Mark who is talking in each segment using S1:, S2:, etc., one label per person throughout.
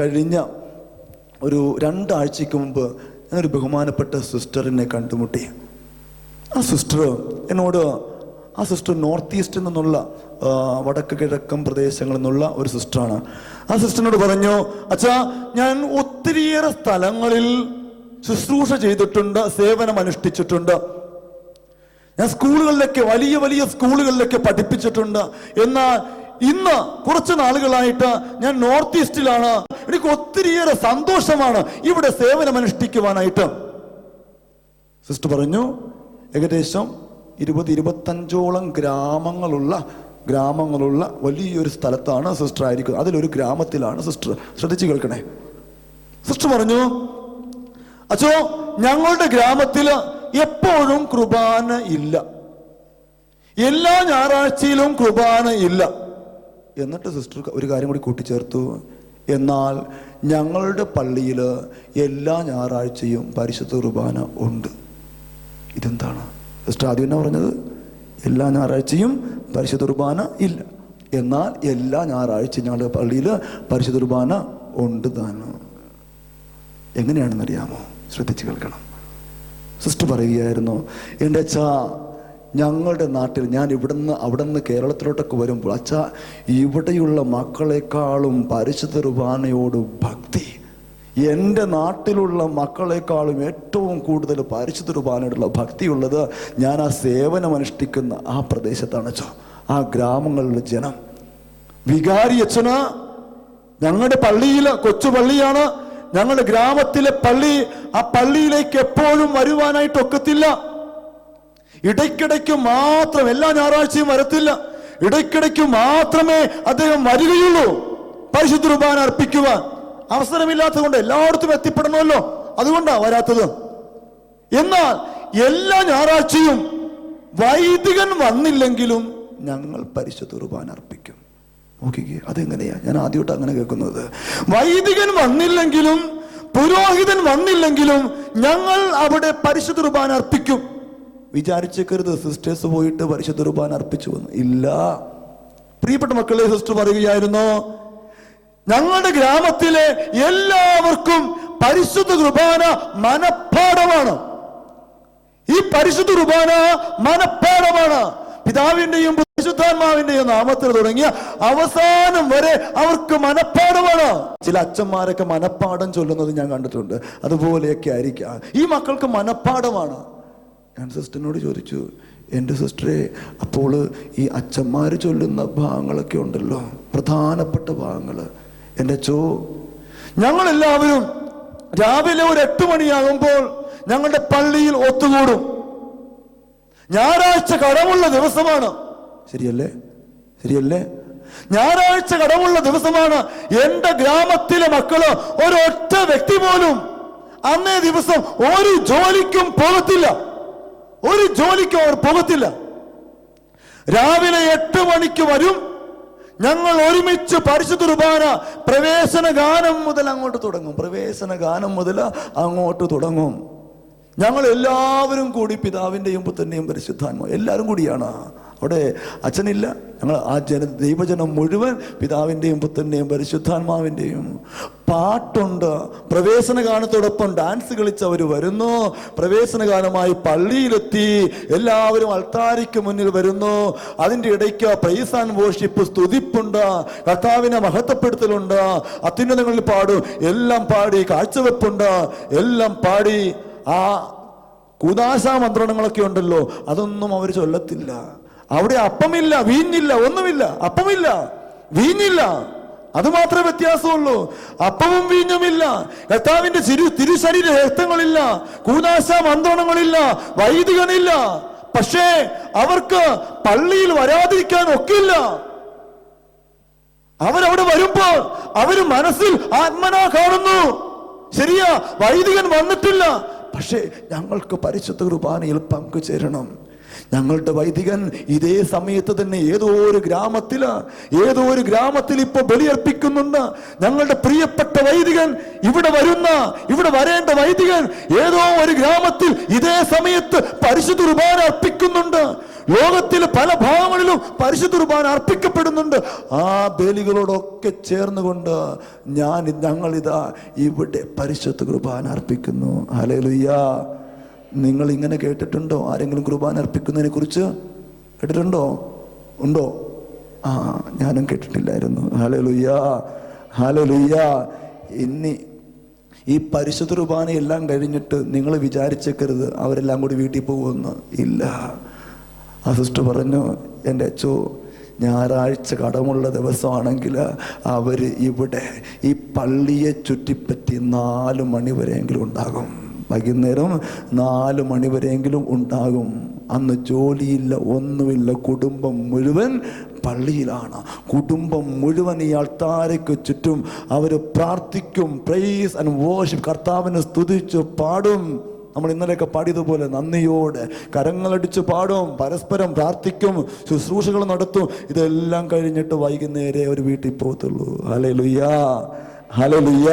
S1: കഴിഞ്ഞ ഒരു രണ്ടാഴ്ചയ്ക്ക് മുമ്പ് ഞാനൊരു ബഹുമാനപ്പെട്ട സിസ്റ്ററിനെ കണ്ടുമുട്ടി. ആ സിസ്റ്റർ എന്നോട് ആ സിസ്റ്റർ നോർത്ത് ഈസ്റ്റിൽ നിന്നുള്ള വടക്ക് കിഴക്കൻ പ്രദേശങ്ങളിൽ നിന്നുള്ള ഒരു സിസ്റ്ററാണ്. ആ സിസ്റ്ററിനോട് പറഞ്ഞു അച്ഛാ ഞാൻ ഒത്തിരിയേറെ സ്ഥലങ്ങളിൽ ശുശ്രൂഷ ചെയ്തിട്ടുണ്ട് സേവനം അനുഷ്ഠിച്ചിട്ടുണ്ട്. ഞാൻ സ്കൂളുകളിലൊക്കെ വലിയ വലിയ സ്കൂളുകളിലൊക്കെ പഠിപ്പിച്ചിട്ടുണ്ട്. എന്നാൽ ഇന്ന് കുറച്ച് നാളുകളായിട്ട് ഞാൻ നോർത്ത് ഈസ്റ്റിലാണ്. എനിക്ക് ഒത്തിരിയേറെ സന്തോഷമാണ് ഇവിടെ സേവനം അനുഷ്ഠിക്കുവാനായിട്ട് സിസ്റ്റർ പറഞ്ഞു ഏകദേശം ഇരുപത് ഇരുപത്തഞ്ചോളം ഗ്രാമങ്ങളുള്ള ഗ്രാമങ്ങളുള്ള വലിയൊരു സ്ഥലത്താണ് സിസ്റ്റർ ആയിരിക്കുന്നത്. അതിലൊരു ഗ്രാമത്തിലാണ് സിസ്റ്റർ. ശ്രദ്ധിച്ചു കേൾക്കണേ. സിസ്റ്റർ പറഞ്ഞു അച്ഛോ ഞങ്ങളുടെ ഗ്രാമത്തിൽ എപ്പോഴും കുർബാന ഇല്ല. എല്ലാ ഞായറാഴ്ചയിലും കുർബാന ഇല്ല. എന്നിട്ട് സിസ്റ്റർ ഒരു കാര്യം കൂടി കൂട്ടിച്ചേർത്തു. എന്നാൽ ഞങ്ങളുടെ പള്ളിയിൽ എല്ലാ ഞായറാഴ്ചയും പരിശുദ്ധ കുർബാന ഉണ്ട്. ഇതെന്താണ്? സിസ്റ്റർ ആദ്യം എന്നാ പറഞ്ഞത്? എല്ലാ ഞായറാഴ്ചയും പരിശുദ്ധ കുർബാന ഇല്ല. എന്നാൽ എല്ലാ ഞായറാഴ്ചയും ഞങ്ങളുടെ പള്ളിയിൽ പരിശുദ്ധ കുർബാന ഉണ്ട് താനും എങ്ങനെയാണെന്നറിയാമോ? ശ്രദ്ധിച്ച് കേൾക്കണം. സിസ്റ്റർ പറയുകയായിരുന്നു എന്റെ അച്ഛാ ഞങ്ങളുടെ നാട്ടിൽ ഞാൻ ഇവിടുന്ന് അവിടെ നിന്ന് കേരളത്തിലോട്ടൊക്കെ വരുമ്പോൾ അച്ഛാ ഇവിടെയുള്ള മക്കളെക്കാളും പരിശുദ്ധ കുർബാനയോട് ഭക്തി. എന്റെ നാട്ടിലുള്ള മക്കളെക്കാളും ഏറ്റവും കൂടുതൽ പരിശുദ്ധ കുർബാനയോടുള്ള ഭക്തിയുള്ളത് ഞാൻ ആ സേവനം അനുഷ്ഠിക്കുന്ന ആ പ്രദേശത്താണ് അച്ഛോ ആ ഗ്രാമങ്ങളിലെ ജനം. വികാരി അച്ഛന് ഞങ്ങളുടെ പള്ളിയിൽ കൊച്ചു പള്ളിയാണ്. ഞങ്ങളുടെ ഗ്രാമത്തിലെ പള്ളി ആ പള്ളിയിലേക്ക് എപ്പോഴും വരുവാനായിട്ട് ഒക്കത്തില്ല ഇടയ്ക്കിടയ്ക്ക് മാത്രം എല്ലാ ഞായറാഴ്ചയും വരത്തില്ല. ഇടയ്ക്കിടയ്ക്ക് മാത്രമേ അദ്ദേഹം വരികയുള്ളൂ. പരിശുദ്ധ കുർബാന അർപ്പിക്കുവാൻ. അവസരമില്ലാത്തത് കൊണ്ട് എല്ലായിടത്തും എത്തിപ്പെടണമല്ലോ. അതുകൊണ്ടാ വരാത്തത്. എന്നാൽ എല്ലാ ഞായറാഴ്ചയും വൈദികൻ വന്നില്ലെങ്കിലും ഞങ്ങൾ പരിശുദ്ധ കുർബാന അർപ്പിക്കും. നോക്കിക്കേ അതെങ്ങനെയാ? ഞാൻ ആദ്യമായിട്ട് അങ്ങനെ കേൾക്കുന്നത്. വൈദികൻ വന്നില്ലെങ്കിലും പുരോഹിതൻ വന്നില്ലെങ്കിലും ഞങ്ങൾ അവിടെ പരിശുദ്ധ കുർബാന അർപ്പിക്കും. വിചാരിച്ചേക്കരുത്. സിസ്റ്റേഴ്സ് പോയിട്ട് പരിശുദ്ധ കുർബാന അർപ്പിച്ചു വന്നു ഇല്ല. പ്രിയപ്പെട്ട മക്കളെ സിസ്റ്റർ പറയുകയായിരുന്നു ഞങ്ങളുടെ ഗ്രാമത്തിലെ എല്ലാവർക്കും പരിശുദ്ധ കുർബാന മനഃപ്പാടമാണ് ഈ പരിശുദ്ധ കുർബാന മനഃപ്പാടമാണ് പിതാവിന്റെയും പരിശുദ്ധാത്മാവിന്റെയും നാമത്തിൽ തുടങ്ങിയ അവസാനം വരെ അവർക്ക് മനഃപ്പാടമാണ് ചില അച്ഛന്മാരൊക്കെ മനഃപ്പാടം ചൊല്ലുന്നത് ഞാൻ കണ്ടിട്ടുണ്ട്. അതുപോലെയൊക്കെ ആയിരിക്കാം. ഈ മക്കൾക്ക് മനഃപ്പാടമാണ് ഞാൻ സിസ്റ്ററിനോട് ചോദിച്ചു എന്റെ സിസ്റ്ററെ അപ്പോൾ ഈ അച്ഛന്മാർ ചൊല്ലുന്ന ഭാഗങ്ങളൊക്കെ ഉണ്ടല്ലോ പ്രധാനപ്പെട്ട ഭാഗങ്ങൾ എന്റെ ചോ ഞങ്ങളെല്ലാവരും രാവിലെ ഒരു എട്ട് മണിയാകുമ്പോൾ ഞങ്ങളുടെ പള്ളിയിൽ ഒത്തുകൂടും. ഞായറാഴ്ച കടമുള്ള ദിവസമാണ്. ശരിയല്ലേ? ശരിയല്ലേ? ഞായറാഴ്ച കടമുള്ള ദിവസമാണ് എന്റെ ഗ്രാമത്തിലെ മക്കൾ ഒരൊറ്റ വ്യക്തി പോലും അന്നേ ദിവസം ഒരു ജോലിക്കും പോകത്തില്ല. ഒരു ജോലിക്കും അവർ പോകത്തില്ല. രാവിലെ എട്ട് മണിക്ക് വരും. ഞങ്ങൾ ഒരുമിച്ച് പരിശുദ്ധ കുർബാന പ്രവേശന ഗാനം മുതൽ അങ്ങോട്ട് തുടങ്ങും. പ്രവേശന ഗാനം മുതൽ അങ്ങോട്ട് തുടങ്ങും. ഞങ്ങൾ എല്ലാവരും കൂടി പിതാവിന്റെയും പുത്രന്റെയും പരിശുദ്ധാത്മ എല്ലാവരും കൂടിയാണ്. അവിടെ അച്ഛനില്ല. ഞങ്ങൾ ആ ജന ദൈവജനം മുഴുവൻ പിതാവിന്റെയും പുത്രന്റെയും പരിശുദ്ധാത്മാവിന്റെയും പാട്ടുണ്ട്. പ്രവേശന ഗാനത്തോടൊപ്പം ഡാൻസ് കളിച്ച് അവർ വരുന്നു. പ്രവേശന ഗാനമായി പള്ളിയിലെത്തി. എല്ലാവരും അൾത്താരിക്ക് മുന്നിൽ വരുന്നു. അതിന്റെ ഇടയ്ക്ക് പ്രൈസ് ആൻഡ് വോഷിപ്പ് സ്തുതിപ്പുണ്ട്. കർത്താവിനെ മഹത്വപ്പെടുത്തലുണ്ട്. അത്യുന്നതങ്ങളിൽ പാടും. എല്ലാം പാടി കാഴ്ചവെപ്പുണ്ട്. എല്ലാം പാടി ആ കുദാശ മന്ത്രണങ്ങളൊക്കെ ഉണ്ടല്ലോ. അതൊന്നും അവർ ചൊല്ലത്തില്ല. അവിടെ അപ്പമില്ല വീഞ്ഞില്ല ഒന്നുമില്ല അപ്പമില്ല വീഞ്ഞില്ല. അത് മാത്രമേ വ്യത്യാസമുള്ളൂ. അപ്പവും വീഞ്ഞുമില്ല. കർത്താവിന്റെ തിരു തിരുശരീര രക്തങ്ങളില്ല. കൂനാശ മന്ത്രണങ്ങളില്ല വൈദികനില്ല. പക്ഷേ അവർക്ക് പള്ളിയിൽ വരാതിരിക്കാൻ ഒക്കില്ല. അവരവിടെ വരുമ്പോൾ അവർ മനസ്സിൽ ആത്മനാ കാണുന്നു. ശരിയാ വൈദികൻ വന്നിട്ടില്ല. പക്ഷേ ഞങ്ങൾക്ക് പരിശുദ്ധ കുർബാനയിൽ പങ്കുചേരണം. ഞങ്ങളുടെ വൈദികൻ ഇതേ സമയത്ത് തന്നെ ഏതോ ഒരു ഗ്രാമത്തിൽ ഏതോ ഒരു ഗ്രാമത്തിൽ ഇപ്പൊ ബലിയർപ്പിക്കുന്നുണ്ട്. ഞങ്ങളുടെ പ്രിയപ്പെട്ട വൈദികൻ ഇവിടെ വരുന്ന ഇവിടെ വരേണ്ട വൈദികൻ ഏതോ ഒരു ഗ്രാമത്തിൽ ഇതേ സമയത്ത് പരിശുദ്ധ കുർബാന അർപ്പിക്കുന്നുണ്ട്. ലോകത്തിലെ പല ഭാഗങ്ങളിലും പരിശുദ്ധ കുർബാന അർപ്പിക്കപ്പെടുന്നുണ്ട്. ആ ബലികളോടൊക്കെ ചേർന്നുകൊണ്ട് ഞാൻ ഞങ്ങളിതാ ഇവിടെ പരിശുദ്ധ കുർബാന അർപ്പിക്കുന്നു. ഹലലുയ്യ നിങ്ങൾ ഇങ്ങനെ കേട്ടിട്ടുണ്ടോ? ആരെങ്കിലും കുർബാന അർപ്പിക്കുന്നതിനെ കുറിച്ച് കേട്ടിട്ടുണ്ടോ? ഉണ്ടോ? ആ ഞാനും കേട്ടിട്ടില്ലായിരുന്നു. ഹലലുയ്യ ഹലലുയ്യ ഇനി ഈ പരിശുദ്ധ കുർബാന എല്ലാം കഴിഞ്ഞിട്ട് നിങ്ങൾ വിചാരിച്ചേക്കരുത് അവരെല്ലാം കൂടി വീട്ടിൽ പോകുമെന്ന്. ഇല്ല. ആ സിസ്റ്റർ പറഞ്ഞു എന്റെ അച്ചോ ഞായറാഴ്ച കടമുള്ള ദിവസമാണെങ്കിൽ അവർ ഇവിടെ ഈ പള്ളിയെ ചുറ്റിപ്പറ്റി നാല് മണി വരെയെങ്കിലും ഉണ്ടാകും. വൈകുന്നേരം നാല് മണിവരെയെങ്കിലും ഉണ്ടാകും. അന്ന് ജോലിയില്ല ഒന്നുമില്ല. കുടുംബം മുഴുവൻ പള്ളിയിലാണ്. കുടുംബം മുഴുവൻ ഈ അൾത്താരയ്ക്ക് ചുറ്റും അവർ പ്രാർത്ഥിക്കും. പ്രൈസ് ആൻഡ് വോഷിപ്പ് കർത്താവിനെ സ്തുതിച്ചു പാടും. നമ്മൾ ഇന്നലെയൊക്കെ പാടിയതുപോലെ നന്ദിയോടെ കരങ്ങളടിച്ച് പാടും. പരസ്പരം പ്രാർത്ഥിക്കും. ശുശ്രൂഷകൾ നടത്തും. ഇതെല്ലാം കഴിഞ്ഞിട്ട് വൈകുന്നേരം ഒരു വീട്ടിൽ പോകത്തുള്ളൂ. അല്ലേ ലുയ്യാ ഹലലുയ്യ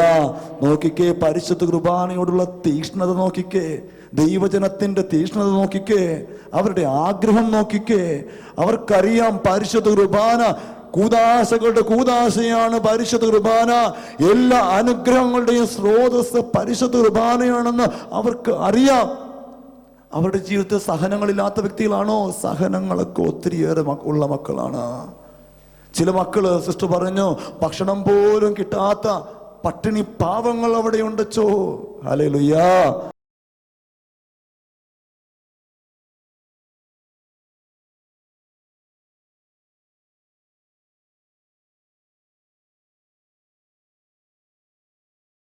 S1: നോക്കിക്കേ പരിശുദ്ധ കുർബാനയോടുള്ള തീക്ഷ്ണത നോക്കിക്കേ. ദൈവജനത്തിന്റെ തീക്ഷ്ണത നോക്കിക്കേ. അവരുടെ ആഗ്രഹം നോക്കിക്കേ. അവർക്കറിയാം പരിശുദ്ധ കുർബാന കൂതാശകളുടെ കൂതാശയാണ് പരിശുദ്ധ കുർബാന. എല്ലാ അനുഗ്രഹങ്ങളുടെയും സ്രോതസ് പരിശുദ്ധ കുർബാനയാണെന്ന് അവർക്ക് അറിയാം. അവരുടെ ജീവിതത്തിൽ സഹനങ്ങളില്ലാത്ത വ്യക്തികളാണോ? സഹനങ്ങളൊക്കെ ഒത്തിരിയേറെ ഉള്ള മക്കളാണ്. ചില മക്കൾ സിസ്റ്റർ പറഞ്ഞു ഭക്ഷണം പോലും കിട്ടാത്ത പട്ടിണി പാവങ്ങൾ അവിടെ ഉണ്ടച്ചോ ഹലേ